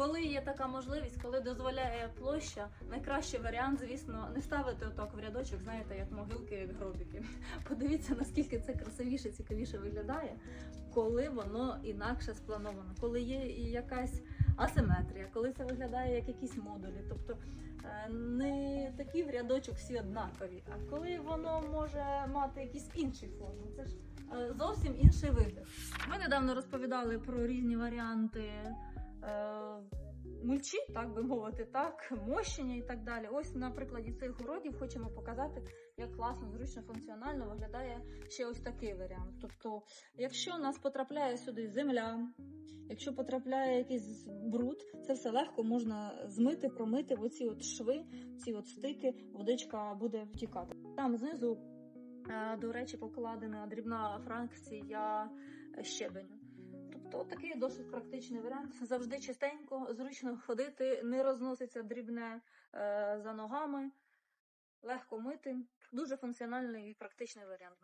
Коли є така можливість, коли дозволяє площа, найкращий варіант, звісно, не ставити отак в рядочок, знаєте, як могилки, як гробики. Подивіться, наскільки це красивіше, цікавіше виглядає, коли воно інакше сплановано, коли є і якась асиметрія, коли це виглядає як якісь модулі. Тобто е, не такі в рядочок всі однакові, а коли воно може мати якісь інші форми. Це ж е, зовсім інший вигляд. Ми недавно розповідали про різні варіанти е, мульчі, так би мовити, так, мощення і так далі. Ось на прикладі цих городів хочемо показати, як класно, зручно, функціонально виглядає ще ось такий варіант. Тобто, якщо у нас потрапляє сюди земля, якщо потрапляє якийсь бруд, це все легко можна змити, промити в оці от шви, ці от стики, водичка буде втікати. Там знизу, е, до речі, покладена дрібна фракція щебеню. Тобто такий досить практичний варіант. Завжди чистенько, зручно ходити, не розноситься дрібне е, за ногами, легко мити. Дуже функціональний і практичний варіант.